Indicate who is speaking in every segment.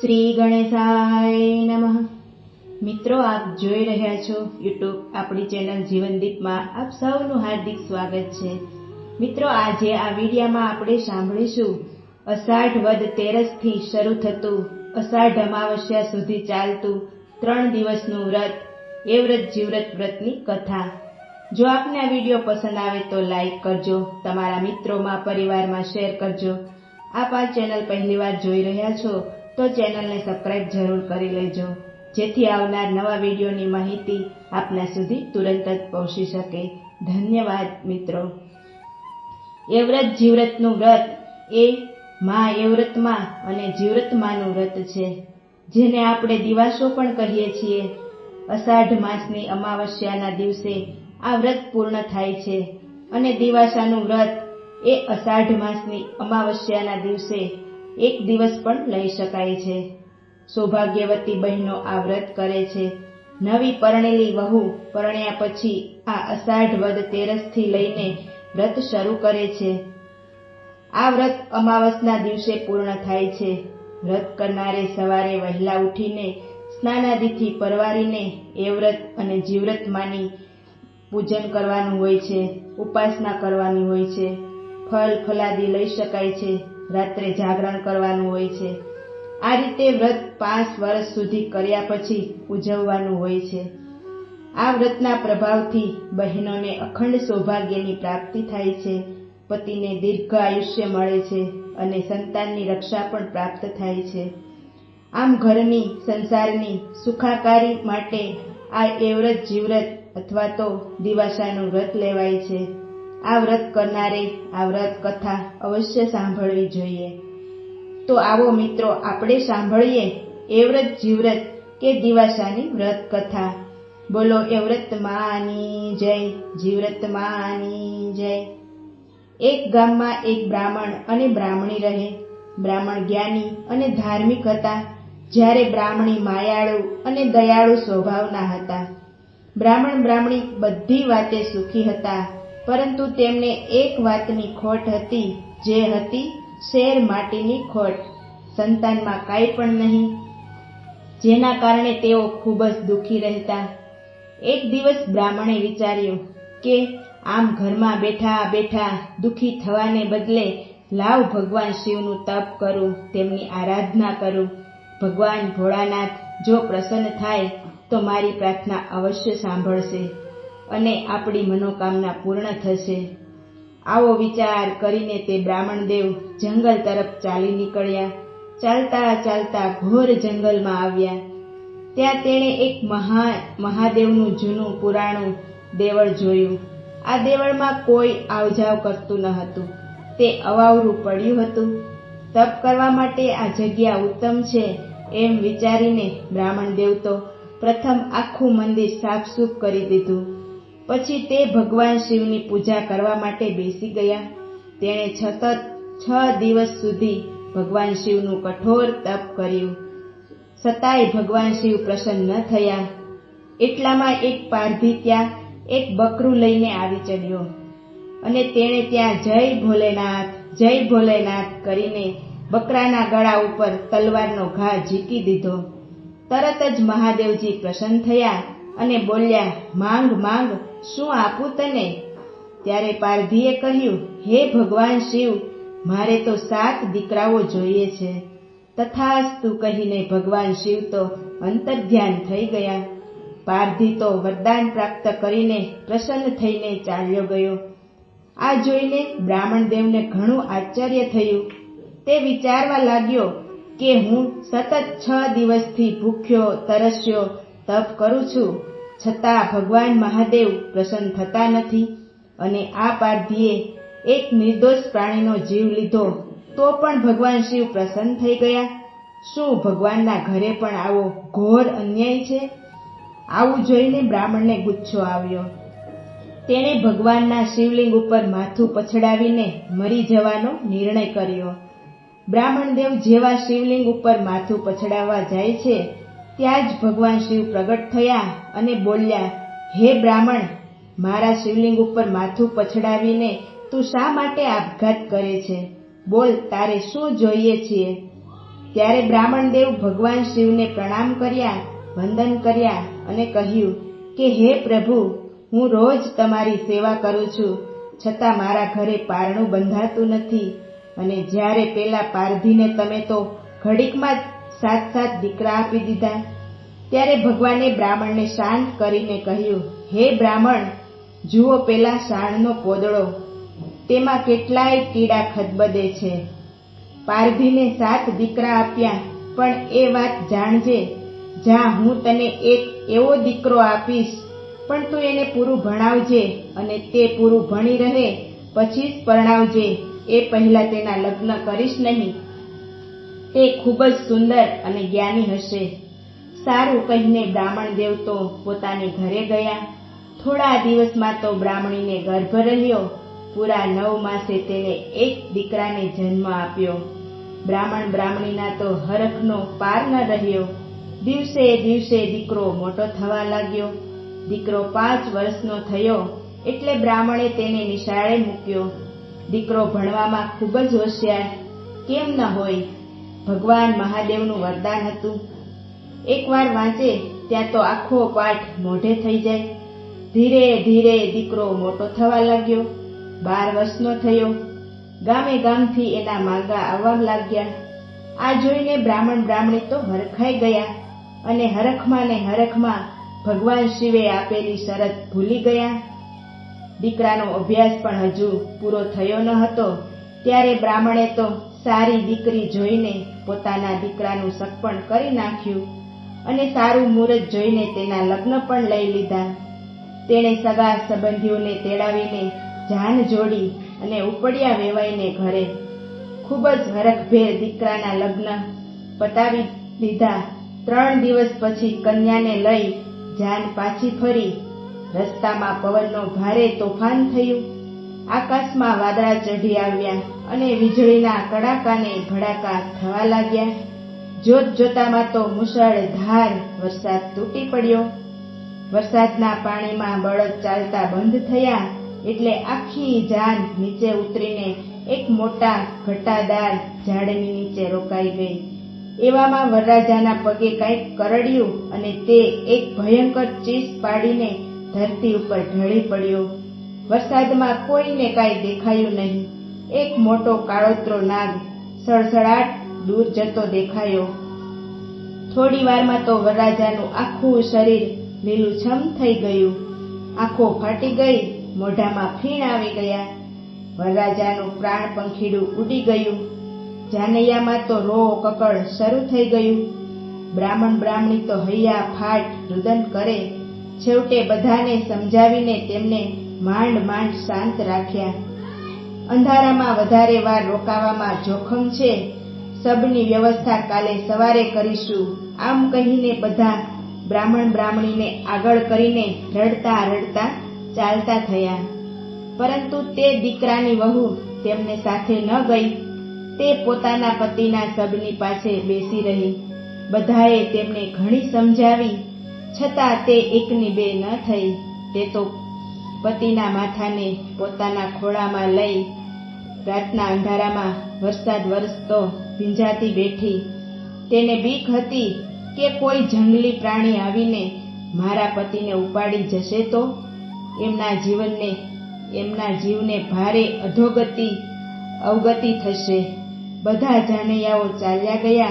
Speaker 1: શ્રી ગણેશાય નમઃ. મિત્રો, આપ જોઈ રહ્યા છો યુટ્યુબ આપણી ચેનલ જીવનદીપમાં આપ સૌનું હાર્દિક સ્વાગત છે. મિત્રો, આજે આ વિડીયામાં આપણે સાંભળીશું, અષાઢ વદ તેરસથી શરૂ થતું, અષાઢ અમાવસ્યા સુધી ચાલતું, ત્રણ દિવસનું વ્રત, એ વ્રત જીવ્રત વ્રતની કથા. જો આપને આ વીડિયો પસંદ આવે તો લાઈક કરજો, તમારા મિત્રોમાં, પરિવારમાં શેર કરજો. આપ આ ચેનલ પહેલીવાર જોઈ રહ્યા છો તો ચેનલને સબસ્ક્રાઇબ જરૂર કરી લેજો, જેથી આવનાર નવા વિડીયોની માહિતી આપના સુધી તુરંત જ પહોંચી શકે. ધન્યવાદ, મિત્રો. એવ્રત જીવ્રતનું વ્રત એ મા એવ્રતમાં અને જીવ્રતમાનું વ્રત છે, જેને આપણે દિવાસો પણ કહીએ છીએ. અષાઢ માસની અમાવસ્યાના દિવસે આ વ્રત પૂર્ણ થાય છે અને દિવાસાનું વ્રત એ અષાઢ માસની અમાવસ્યાના દિવસે એક દિવસ પણ લઈ શકાય છે. સૌભાગ્યવતી બહેનો આ વ્રત કરે છે. નવી પરણેલી વહુ પરણ્યા પછી આ અષાઢ વદ તેરસથી લઈને વ્રત શરૂ કરે છે. આ વ્રત અમાવસના દિવસે પૂર્ણ થાય છે. વ્રત કરનારે સવારે વહેલા ઉઠીને સ્નાનાદિથી પરવારીને એ વ્રત અને જીવ્રત માની પૂજન કરવાનું હોય છે, ઉપાસના કરવાની હોય છે. ફલ ફલાદી લઈ શકાય છે. રાત્રે જાગરણ કરવાનું હોય છે. આ રીતે વ્રત પાંચ વર્ષ સુધી કર્યા પછી ઉજવવાનું હોય છે. આ વ્રતના પ્રભાવથી બહેનોને અખંડ સૌભાગ્યની પ્રાપ્તિ થાય છે. પતિને દીર્ઘ આયુષ્ય મળે છે અને સંતાનની રક્ષા પણ પ્રાપ્ત થાય છે. આમ ઘરની સંસારની સુખાકારી માટે આ એવ્રત જીવ્રત અથવા તો દિવાસાનું વ્રત લેવાય છે. આ વ્રત કરનારે આ વ્રત કથા અવશ્ય સાંભળવી જોઈએ. તો આવો મિત્રો, આપણે સાંભળીએ એવ્રત જીવ્રત કે દિવાસાની વ્રત કથા. બોલો એવ્રત માની જય, જીવ્રત માની જય. એક ગામમાં એક બ્રાહ્મણ અને બ્રાહ્મણી રહે. બ્રાહ્મણ જ્ઞાની અને ધાર્મિક હતા. જ્યારે બ્રાહ્મણી માયાળુ અને દયાળુ સ્વભાવના હતા. બ્રાહ્મણ બ્રાહ્મણી બધી વાતે સુખી હતા. પરંતુ તેમને એક વાતની ખોટ હતી, જે હતી શેર માટીની ખોટ. સંતાનમાં કાંઈ પણ નહીં. જેના કારણે તેઓ ખૂબ જ દુઃખી રહેતા. એક દિવસ બ્રાહ્મણે વિચાર્યું કે આમ ઘરમાં બેઠા બેઠા દુઃખી થવાને બદલે લાવ ભગવાન શિવનું તપ કરું, તેમની આરાધના કરું. ભગવાન ભોળાનાથ, જો પ્રસન્ન થાય, તો મારી પ્રાર્થના અવશ્ય સાંભળશે. અને આપણી મનોકામના પૂર્ણ થશે. આવો વિચાર કરીને તે બ્રાહ્મણ દેવ જંગલ તરફ ચાલી નીકળ્યા. ચાલતા ચાલતા ઘોર જંગલમાં આવ્યા. ત્યાં તેણે એક મહા, મહાદેવનું જૂનું પુરાણું દેવળ જોયું. આ દેવળમાં કોઈ આવજાવ કરતું ન હતું. તે અવાવરું પડ્યું હતું. તપ કરવા માટે આ જગ્યા ઉત્તમ છે એમ વિચારીને બ્રાહ્મણ દેવ તો પ્રથમ આખું મંદિર સાફસૂફ કરી દીધું. પછી તે ભગવાન શિવની પૂજા કરવા માટે બેસી ગયા. તેણે સતત છ દિવસ સુધી ભગવાન શિવનું કઠોર તપ કર્યું. છતાંય ભગવાન શિવ પ્રસન્ન ન થયા. એટલામાં એક પારધી ત્યાં એક બકરું લઈને આવી ચડ્યો. અને તેણે ત્યાં જય ભોલેનાથ જય ભોલેનાથ કરીને બકરાના ગળા ઉપર તલવારનો ઘા ઝીકી દીધો. તરત જ મહાદેવજી પ્રસન્ન થયા અને બોલ્યા, માંગ માંગ શું આપું તને? ત્યારે પારધીએ કહ્યું, હે ભગવાન શિવ, મારે તો સાત દીકરાઓ જોઈએ છે. તથાસ્તુ કહીને ભગવાન શિવ તો અંતર્ધ્યાન થઈ ગયા. પારધી તો વરદાન પ્રાપ્ત કરીને પ્રસન્ન થઈને ચાલ્યો ગયો. આ જોઈને બ્રાહ્મણ દેવને ઘણું આશ્ચર્ય થયું. તે વિચારવા લાગ્યો કે હું સતત છ દિવસથી ભૂખ્યો, તરસ્યો, તપ કરું છું. છતાં ભગવાન મહાદેવ પ્રસન્ન થતા નથી અને આ પારધીએ એક નિર્દોષ પ્રાણીનો જીવ લીધો, તો પણ ભગવાન શિવ પ્રસન્ન થઈ ગયા. શું ભગવાનના ઘરે પણ આવો ઘોર અન્યાય છે? આવું જોઈને બ્રાહ્મણને ગુચ્છો આવ્યો. તેણે ભગવાનના શિવલિંગ ઉપર માથું પછડાવીને મરી જવાનો નિર્ણય કર્યો. બ્રાહ્મણદેવ જેવા શિવલિંગ ઉપર માથું પછડાવવા જાય છે ત્યાં જ ભગવાન શિવ પ્રગટ થયા અને બોલ્યા, હે બ્રાહ્મણ, મારા શિવલિંગ ઉપર માથું પછડાવીને તું શા માટે આપઘાત કરે છે? બોલ, તારે શું જોઈએ છીએ? ત્યારે બ્રાહ્મણ દેવ ભગવાન શિવને પ્રણામ કર્યા, વંદન કર્યા અને કહ્યું, કે હે પ્રભુ, હું રોજ તમારી સેવા કરું છું, છતાં મારા ઘરે પારણું બંધાતું નથી અને જ્યારે પેલા પારધીને તમે તો ઘડીકમાં જ સાત સાત દીકરા આપી દીધા. ત્યારે ભગવાને બ્રાહ્મણને શાંત કરીને કહ્યું, હે બ્રાહ્મણ, જુઓ પેલા શાણનો પોદળો. તેમાં કેટલાય કીડા ખદબદે છે. પારધીને સાત દીકરા આપ્યા, પણ એ વાત જાણજે. જ્યાં હું તને એક એવો દીકરો આપીશ, પણ તું એને પૂરું ભણાવજે અને તે પૂરું ભણી રહે, પછી જ પરણાવજે. એ પહેલા તેના લગ્ન કરીશ નહીં. તે ખૂબ જ સુંદર અને જ્ઞાની હશે. સારું કહીને બ્રાહ્મણ દેવ તો પોતાને ઘરે ગયા. થોડા દિવસમાં તો બ્રાહ્મણીને ગર્ભ રહ્યો. પૂરા નવ માસે તેને એક દીકરાને જન્મ આપ્યો. બ્રાહ્મણ બ્રાહ્મણીના તો હરખનો પાર ન રહ્યો. દિવસે દિવસે દીકરો મોટો થવા લાગ્યો. દીકરો પાંચ વર્ષનો થયો એટલે બ્રાહ્મણે તેને નિશાળે મૂક્યો. દીકરો ભણવામાં ખૂબ જ હોશિયાર. કેમ ન હોય? ભગવાન મહાદેવનું વરદાન હતું. એકવાર વાંચે ત્યાં તો આખો પાઠ મોઢે થઈ જાય. ધીરે ધીરે દીકરો મોટો થવા લાગ્યો. બાર વર્ષનો થયો. ગામે ગામથી એના માંગા આવવા લાગ્યા. આ જોઈને બ્રાહ્મણ બ્રાહ્મણી તો હરખાઈ ગયા અને હરખમાં ને હરખમાં ભગવાન શિવે આપેલી શરત ભૂલી ગયા. દીકરાનો અભ્યાસ પણ હજુ પૂરો થયો ન હતો. ત્યારે બ્રાહ્મણે તો સારી દીકરી જોઈને પોતાના દીકરાનું સગપણ કરી નાખ્યું અને સારું મુહૂર્ત જોઈને તેના લગ્ન પણ લઈ લીધા. તેણે સગા સંબંધીઓને તેડાવીને જાન જોડી અને ઉપડ્યા વેવાઈને ઘરે ખૂબ જ હરખભેર દીકરાના લગ્ન પતાવી દીધા. ત્રણ દિવસ પછી કન્યાને લઈ જાન પાછી ફરી. રસ્તામાં પવનનો ભારે તોફાન થયું. આકાશમાં વાદળા ચઢી આવ્યા. અને વીજળીના કડાકાને ભડાકા થવા લાગ્યા. જોત જોતામાં તો મુશળધાર વરસાદ તૂટી પડ્યો. વરસાદના પાણીમાં બળદ ચાલતા બંધ થયા એટલે આખી જાન નીચે ઉતરીને એક મોટા ઘટાદાર ઝાડની નીચે રોકાઈ ગઈ. એવામાં વરરાજાના પગે કંઈક કરડ્યું અને તે એક ભયંકર ચીસ પાડીને ધરતી ઉપર ઢળી પડ્યો. વરસાદમાં કોઈને કાંઈ દેખાયું નહીં. એક મોટો કાળોતરો નાગ સળસળાટ દૂર જતો દેખાયો. થોડી વારમાં તો વરરાજાનું આખું શરીર લીલુંછમ થઈ ગયું. આંખો ફાટી ગઈ, મોઢામાં ફીણ આવી ગયા. વરરાજાનું પ્રાણ પંખીડું ઉડી ગયું. જાનૈયામાં તો રો કકડ શરૂ થઈ ગયું. બ્રાહ્મણ બ્રાહ્મણી તો હૈયા ફાટ રુદન કરે. છેવટે બધાને સમજાવીને તેમને માંડ માંડ શાંત રાખ્યા. અંધારામાં વધારે વાર રોકાવામાં જોખમ છે. સબની વ્યવસ્થા કાલે સવારે કરીશું. આમ કહીને બધા બ્રાહ્મણ બ્રાહ્મણીને આગળ કરીને રડતા રડતા ચાલતા થયા. પરંતુ તે દીકરાની વહુ તેમને સાથે ન ગઈ. તે પોતાના પતિના સબની પાસે બેસી રહી. બધાએ તેમને ઘણી સમજાવી. છતાં તે એકની બે ન થઈ. તે તો પતિના માથાને પોતાના ખોળામાં લઈ રાતના અંધારામાં વરસાદ વરસતો ભીંજાતી બેઠી. તેને બીક હતી કે કોઈ જંગલી પ્રાણી આવીને મારા પતિને ઉપાડી જશે તો? એમના જીવનને, એમના જીવને ભારે અધોગતિ, અવગતિ થશે. બધા જાનૈયાઓ ચાલ્યા ગયા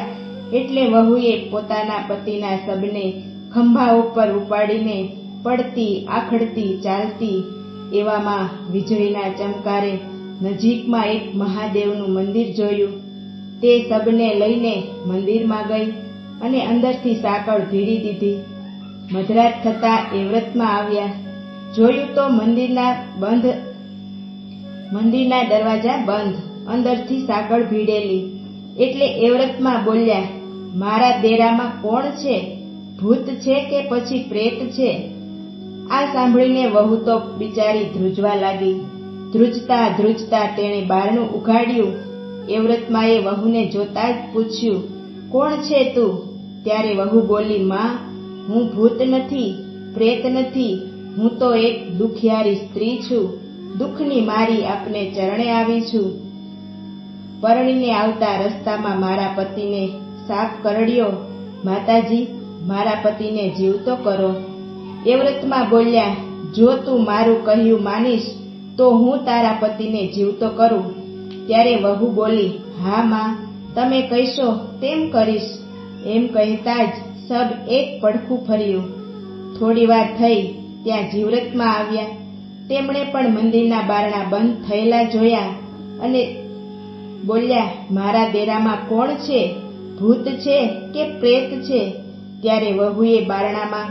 Speaker 1: એટલે વહુએ પોતાના પતિના સબને ખંભા ઉપર ઉપાડીને પડતી, આખડતી, ચાલતી એવામાં વીજળીના ચમકારે નજીકમાં એક મહાદેવનું મંદિર જોયું. તે સબને લઈને મંદિરમાં ગઈ અને અંદરથી સાંકળ ભીડી દીધી. મધરાત થતાં એ વ્રતમાં આવ્યા. જોયું તો મંદિરના બંધ, મંદિરના દરવાજા બંધ, અંદરથી સાંકળ ભીડેલી. એટલે એ વ્રતમાં બોલ્યા, મારા દેરામાં કોણ છે? ભૂત છે કે પછી પ્રેત છે? આ સાંભળીને વહુ તો બિચારી ધ્રુજવા લાગી. ધ્રુજતા ધ્રુજતા તેણે બારણું ઉઘાડ્યું. એ વ્રતમાં એ વહુને જોતા જ પૂછ્યું, કોણ છે તું? ત્યારે વહુ બોલી, માં, હું ભૂત નથી, પ્રેત નથી, હું તો એક દુખિયારી સ્ત્રી છું. દુઃખની મારી આપને ચરણે આવી છું. પરણીને આવતા રસ્તામાં મારા પતિને સાફ કરડ્યો, માતાજી, મારા પતિને જીવતો કરો. એ વ્રતમાં બોલ્યા, જો તું મારું કહ્યું માનીશ તો હું તારા પતિને જીવતો કરું. ત્યારે વહુ બોલી, હા, માં, તમે કહેશો, તેમ કરીશ. એમ કહેતા જ સબ એક પડખું ફર્યું. થોડી વાર થઈ, ત્યાં જીવરતમાં આવ્યા. તેમણે પણ મંદિરના બારણા બંધ થયેલા જોયા અને બોલ્યા, મારા દેરામાં કોણ છે? ભૂત છે કે પ્રેત છે? ત્યારે વહુએ બારણામાં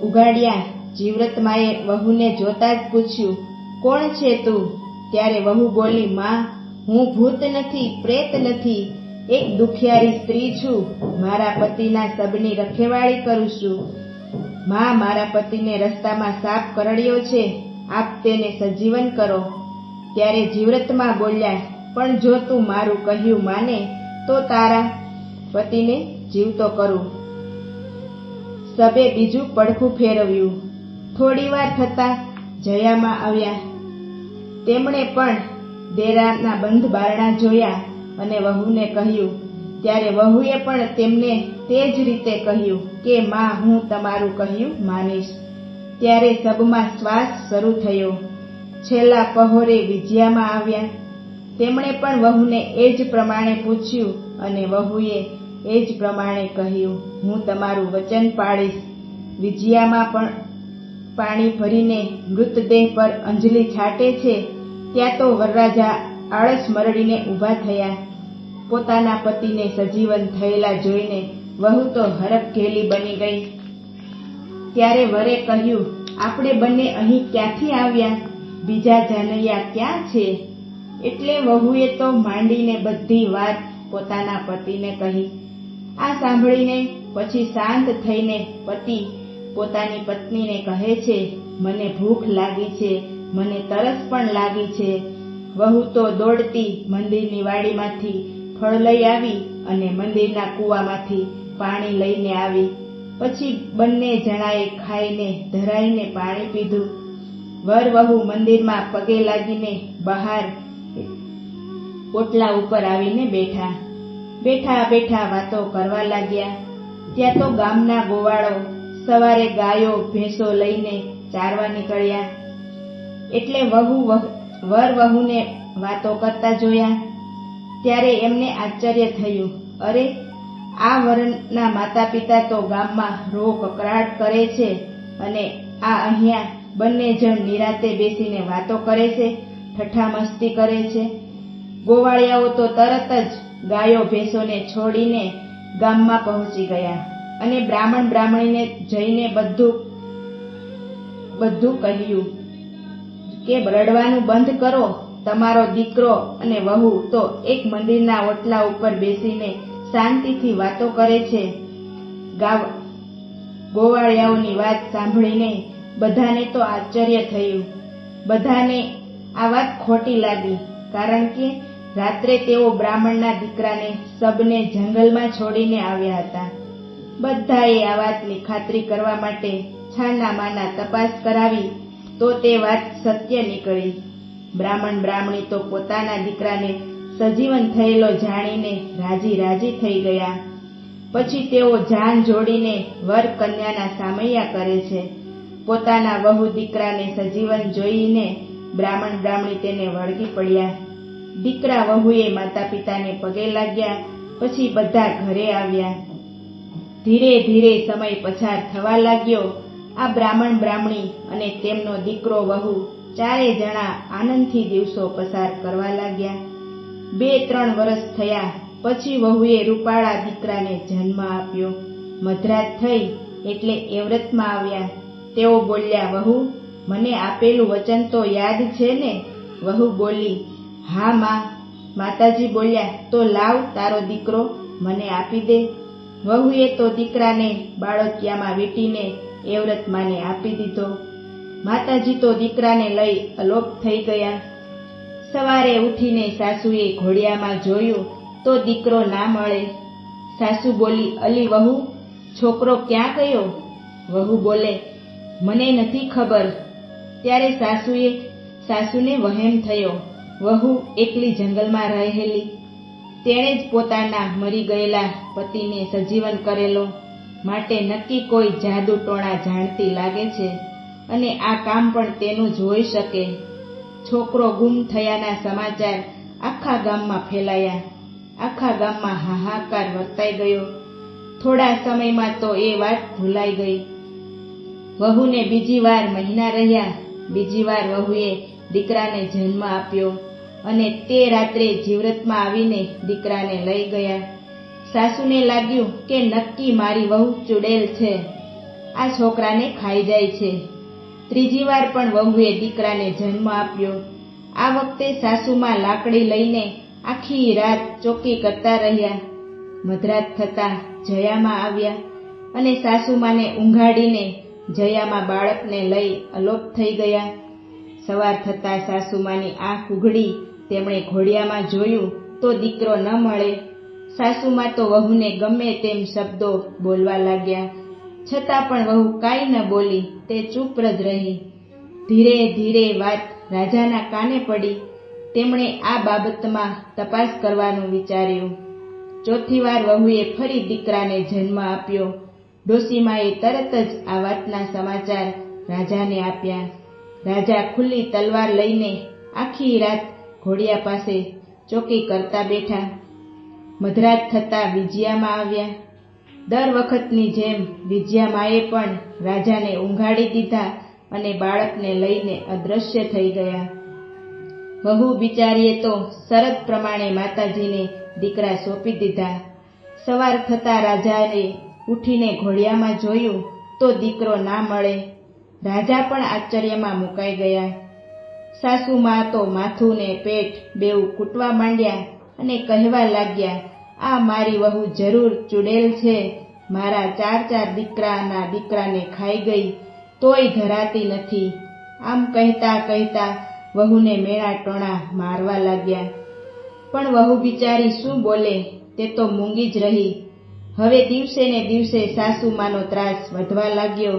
Speaker 1: ઉગાડ્યા જીવ્રતમાએ વહુને જોતા જ પૂછ્યું, કોણ છે તું? ત્યારે વહુ બોલી, માં, હું ભૂત નથી, પ્રેત નથી. એક દુખિયારી સ્ત્રી છું. મારા પતિના સબની રખેવાળી કરું છું. માં મારા પતિને રસ્તામાં સાપ કરડ્યો છે. આપ તેને સજીવન કરો. ત્યારે જીવ્રતમાં બોલ્યા, પણ જો તું મારું કહ્યું માને, તો તારા પતિને જીવતો કરું. સબે બીજું પડખું ફેરવ્યું. થોડી વાર થતા જયામાં આવ્યા. તેમણે પણ દેરાના બંધ બારણા જોયા અને વહુને કહ્યું, ત્યારે વહુએ પણ તેમને તે જ રીતે કહ્યું કે, માં, હું તમારું કહ્યું માનીશ. ત્યારે સબમાં શ્વાસ શરૂ થયો. છેલ્લા પહોરે વિજયામાં આવ્યા. તેમણે પણ વહુને એ જ પ્રમાણે પૂછ્યું અને વહુએ એ જ પ્રમાણે કહ્યું, હું તમારું વચન પાળીશ. વિજયામાં પણ પાણી ભરીને મૃતદેહ પર અંજલિ છાટે છે, ત્યાં તો વરરાજા આળસ મરડીને ઊભા થયા. પોતાના પતિને સજીવન થયેલા જોઈને વહુ તો હરખઘેલી બની ગઈ. ત્યારે વરે કહ્યું, આપણે બંને અહીં ક્યાંથી આવ્યા? બીજા જાનૈયા ક્યાં છે? એટલે વહુએ તો માંડીને બધી વાત પોતાના પતિને કહી. આ સાંભળીને પછી શાંત થઈને પતિ પોતાની પત્નીને કહે છે, મને ભૂખ લાગી છે, મને તરસ પણ લાગી છે. વહુ તો દોડતી મંદિરની વાડીમાંથી ફળ લઈ આવી અને મંદિરના કૂવામાંથી પાણી લઈને આવી. પછી બંને જણાએ ખાઈને, ધરાઈને પાણી પીધું. વર વહુ મંદિરમાં પગે લાગીને બહાર ઓટલા ઉપર આવીને બેઠા. બેઠા બેઠા વાતો કરવા લાગ્યા. ત્યાં તો ગામના ગોવાળો સવારે ગાયો, ભેંસો લઈને ચારવા નીકળ્યા. એટલે વહુ વર વહુને વાતો કરતા જોયા. ત્યારે એમને આશ્ચર્ય થયું. અરે, આ વરના માતા પિતા તો ગામમાં રો કકરાટ કરે છે અને આ અહીંયા બંને જણ નિરાતે બેસીને વાતો કરે છે ઠઠ્ઠા મસ્તી કરે છે. ગોવાળિયાઓ તો તરત જ ગાયો, ભેંસોને છોડીને ગામમાં પહોંચી ગયા. અને બ્રાહ્મણ બ્રાહ્મણીને જઈને બધું બધું કહ્યું કે રડવાનું બંધ કરો, તમારો દીકરો અને વહુ તો એક મંદિરના ઓટલા ઉપર બેસીને શાંતિથી વાતો કરે છે. ગાવ, ગોવાળિયાઓની વાત સાંભળીને બધાને તો આશ્ચર્ય થયું. બધાને આ વાત ખોટી લાગી, કારણ કે રાત્રે તેઓ બ્રાહ્મણના દીકરાને સબને જંગલમાં છોડીને આવ્યા હતા. બધાએ આ વાતની ખાતરી કરવા માટે છાના માના તપાસ કરાવી તો તે વાત સત્ય નીકળી. બ્રાહ્મણ બ્રાહ્મણી તો પોતાના દીકરાને સજીવન થયેલો જાણીને રાજી રાજી થઈ ગયા. પછી તેઓ જાન જોડીને વર કન્યાના સામૈયા કરે છે. પોતાના વહુ દીકરાને સજીવન જોઈને બ્રાહ્મણ બ્રાહ્મણી તેને વળગી પડ્યા. દીકરા વહુએ માતા પિતાને પગે લાગ્યા, પછી બધા ઘરે આવ્યા. ધીરે ધીરે સમય પસાર થવા લાગ્યો. આ બ્રાહ્મણ બ્રાહ્મણી અને તેમનો દીકરો વહુ ચારે જણા આનંદથી દિવસો પસાર કરવા લાગ્યા. બે ત્રણ વર્ષ થયા, પછી વહુએ રૂપાળા દીકરાને જન્મ આપ્યો. મધરાત થઈ એટલે એવ્રતમાં આવ્યા. તેઓ બોલ્યા, વહુ, મને આપેલું વચન તો યાદ છે ને? વહુ બોલી, હા, માં. માતાજી બોલ્યા, તો લાવ તારો દીકરો, મને આપી દે. વહુએ તો દીકરાને બાળકિયામાં વીંટીને એવ્રત માને આપી દીધો. માતાજી તો દીકરાને લઈ અલોપ થઈ ગયા. સવારે ઉઠીને સાસુએ ઘોડિયામાં જોયું તો દીકરો ના મળે. સાસુ બોલી, અલી વહુ, છોકરો ક્યાં ગયો? વહુ બોલે, મને નથી ખબર. ત્યારે સાસુએ, સાસુને વહેમ થયો. વહુ એકલી જંગલમાં રહેલી. તેણે જ પોતાના મરી ગયેલા પતિને સજીવન કરેલો. માટે નક્કી કોઈ જાદુ ટોણા જાણતી લાગે છે અને આ કામ પણ તેનું જ હોઈ શકે. છોકરો ગુમ થયાના સમાચાર આખા ગામમાં ફેલાયા. આખા ગામમાં હાહાકાર વર્તાઈ ગયો. થોડા સમયમાં તો એ વાત ભૂલાઈ ગઈ. વહુને બીજી વાર મહિના રહ્યા. બીજી વાર વહુએ દીકરાને જન્મ આપ્યો. અને તે રાત્રે જીવ્રતમાં આવીને દીકરાને લઈ ગયા. સાસુને લાગ્યું કે નક્કી મારી વહુ ચુડેલ છે. આ છોકરાને ખાઈ જાય છે. ત્રીજી વાર પણ વહુએ દીકરાને જન્મ આપ્યો. આ વખતે સાસુમાં લાકડી લઈને આખી રાત ચોકી કરતા રહ્યા. મધરાત થતા જયામાં આવ્યા અને સાસુમાને ઊંઘાડીને જયામાં બાળકને લઈ અલોપ થઈ ગયા. સવાર થતાં સાસુમાની આંખ ઉઘડી તેમણે ઘોડિયામાં જોયું તો દીકરો ન મળે. સાસુમાં તો વહુને ગમે તેમ શબ્દો બોલવા લાગ્યા. છતાં પણ વહુ કાંઈ ન બોલી, તે ચૂપ જ રહી. ધીરે ધીરે વાત રાજાના કાને પડી. તેમણે આ બાબતમાં તપાસ કરવાનું વિચાર્યું. ચોથી વાર વહુએ ફરી દીકરાને જન્મ આપ્યો. ડોસીમાએ તરત જ આ વાતના સમાચાર રાજાને આપ્યા. રાજા ખુલ્લી તલવાર લઈને આખી રાત ઘોડિયા પાસે ચોકી કરતા બેઠા. મધરાત થતાં વિજયામાં આવ્યા. દર વખતની જેમ વિજયામાએ પણ રાજાને ઊંઘાડી દીધા અને બાળકને લઈને અદૃશ્ય થઈ ગયા. વહુ બિચારીએ તો શરત પ્રમાણે માતાજીને દીકરા સોંપી દીધા. સવાર થતાં રાજાએ ઉઠીને ઘોડિયામાં જોયું તો દીકરો ના મળે. રાજા પણ આશ્ચર્યમાં મુકાઈ ગયા. સાસુમાં તો માથું ને પેટ બેઉ કૂટવા માંડ્યા અને કહેવા લાગ્યા, આ મારી વહુ જરૂર ચુડેલ છે. મારા ચાર ચાર દીકરાના દીકરાને ખાઈ ગઈ, તોય ધરાતી નથી. આમ કહેતા કહેતા વહુને મેળા ટોણા મારવા લાગ્યા. પણ વહુ બિચારી શું બોલે તે તો મૂંગી જ રહી. હવે દિવસે ને દિવસે સાસુમાનો ત્રાસ વધવા લાગ્યો.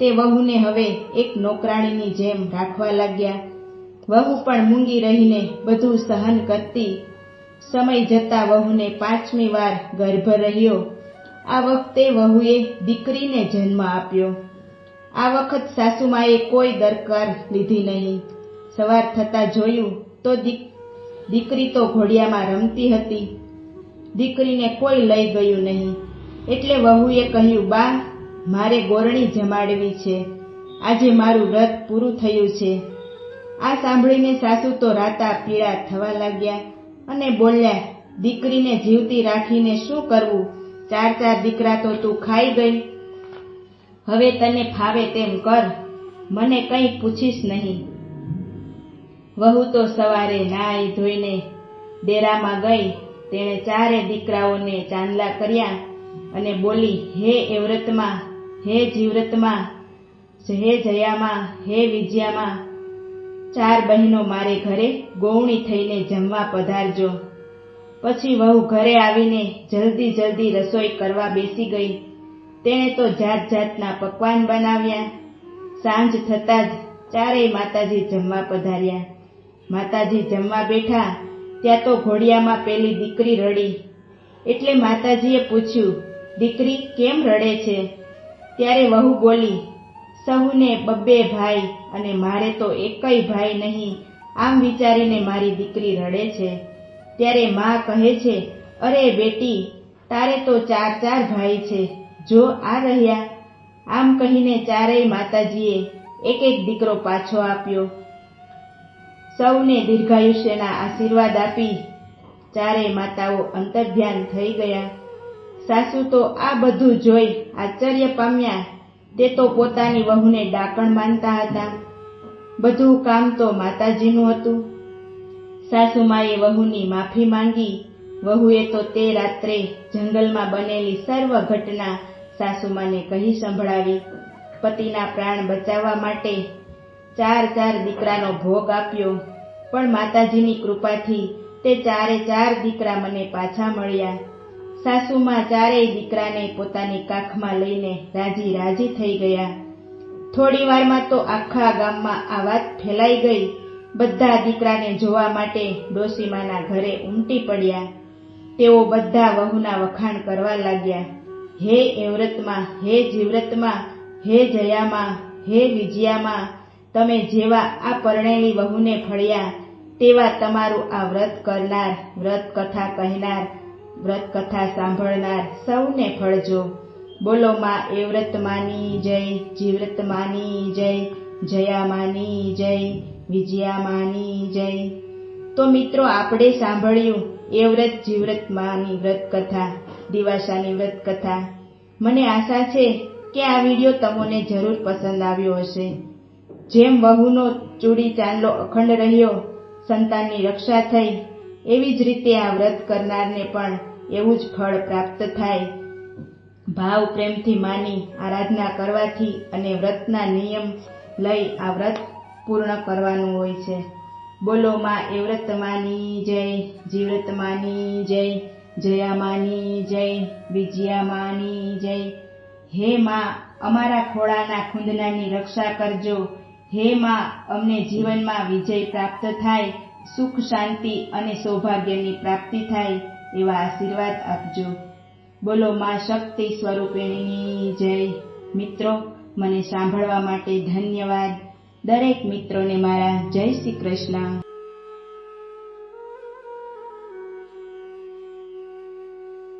Speaker 1: તે વહુને હવે એક નોકરાણીની જેમ રાખવા લાગ્યા. વહુ પણ મૂંગી રહીને બધું સહન કરતી. સમય જતા વહુને પાંચમી વાર ગર્ભ રહ્યો. આ વખતે વહુએ દીકરીને જન્મ આપ્યો. આ વખત સાસુમાએ કોઈ દરકાર લીધી નહીં. સવાર થતા જોયું તો દીકરી તો ઘોડિયામાં રમતી હતી. દીકરીને કોઈ લઈ ગયું નહીં. એટલે વહુએ કહ્યું, બા, મારે ગોરણી જમાડવી છે. આજે મારું વ્રત પૂરું થયું છે. આ સાંભળીને સાસુ તો રાતા પીળા થવા લાગ્યા અને બોલ્યા, દીકરીને જીવતી રાખીને શું કરવું? ચાર ચાર દીકરા તો તું ખાઈ ગઈ. હવે તને ફાવે તેમ કર. મને કંઈ પૂછીશ નહીં. વહુ તો સવારે નાઈ ધોઈને ડેરામાં ગઈ. તેણે ચારે દીકરાઓને ચાંદલા કર્યા અને બોલી, હે એવ્રતમાં હે જીવ્રતમાં, હે જયામાં, હે વિજયામાં ચાર બહેનો મારે ઘરે ગોવણી થઈને જમવા પધારજો. પછી વહુ ઘરે આવીને જલ્દી જલ્દી રસોઈ કરવા બેસી ગઈ. તેણે તો જાત જાતના પકવાન બનાવ્યા. સાંજ થતાં જ ચારેય માતાજી જમવા પધાર્યા. માતાજી જમવા બેઠા ત્યાં તો ઘોડિયામાં પેલી દીકરી રડી. એટલે માતાજીએ પૂછ્યું, દીકરી કેમ રડે છે? ત્યારે વહુ બોલી સહુને બબ્બે ભાઈ અને મારે તો એકય ભાઈ નહીં, આમ વિચારીને મારી દીકરી રડે છે. ત્યારે માં કહે છે, અરે બેટી, તારે તો ચાર ચાર ભાઈ છે, જો આ રહ્યા. આમ કહીને ચારેય માતાજીએ એક એક દીકરો પાછો આપ્યો. સૌને દીર્ઘાયુષ્યના આશીર્વાદ આપી ચારેય માતાઓ અંતર્ધ્યાન થઈ ગયા. સાસુ તો આ બધું જોઈ આશ્ચર્ય પામ્યા. તે તો પોતાની વહુને ડાકણ માનતા હતા. બધું કામ તો માતાજીનું હતું. સાસુમાએ વહુની માફી માંગી. વહુએ તો તે રાત્રે જંગલમાં બનેલી સર્વ ઘટના સાસુમાને કહી સંભળાવી. પતિના પ્રાણ બચાવવા માટે ચાર ચાર દીકરાનો ભોગ આપ્યો. પણ માતાજીની કૃપાથી તે ચારે ચાર દીકરા મને પાછા મળ્યા. સાસુમાં ચારેય દીકરાને પોતાની કાખમાં લઈને રાજી રાજી થઈ ગયા. થોડી વારમાં તો આખા ગામમાં આ વાત ફેલાઈ ગઈ. બધા દીકરાને જોવા માટે ડોસીમાના ઘરે ઉમટી પડ્યા. તેઓ બધા વહુના વખાણ કરવા લાગ્યા. હે એવ્રતમાં હે જીવ્રતમાં, હે જયામાં, હે વિજયામાં, તમે જેવા આ પરણેલી વહુને ફળ્યા, તેવા તમારું આ વ્રત કરનાર, વ્રત કથા કહેનાર વ્રત કથા સાંભળનાર સૌને ફળજો બોલો માં એવ્રત માની જય જીવ્રત માની જય, જયા માની જય, વિજયા માની જય. તો મિત્રો આપણે સાંભળ્યું એ વ્રત જીવ્રત માની વ્રત કથા દિવાસાની વ્રત કથા મને આશા છે કે આ વીડિયો તમને જરૂર પસંદ આવ્યો હશે. જેમ વહુનો ચૂડી ચાંદલો અખંડ રહ્યો, સંતાનની રક્ષા થઈ એવી જ રીતે આ વ્રત કરનારને પણ એવું જ ફળ પ્રાપ્ત થાય. ભાવ પ્રેમથી માની આરાધના કરવાથી અને વ્રતના નિયમ લઈ આ વ્રત પૂર્ણ કરવાનું હોય છે. બોલો માં એ વ્રત માની જય જીવ્રત માની જય, જયા માની જય, વિજયા માની જય. હે માં, અમારા ખોળાના ખૂંદનાની રક્ષા કરજો. હે માં, અમને જીવનમાં વિજય પ્રાપ્ત થાય. સુખ, શાંતિ અને સૌભાગ્યની પ્રાપ્તિ થાય એવા આશીર્વાદ આપજો. બોલો, માં શક્તિ સ્વરૂપિણીની જય. મિત્રો, મને સાંભળવા માટે ધન્યવાદ. દરેક મિત્રોને મારા જય શ્રી કૃષ્ણ.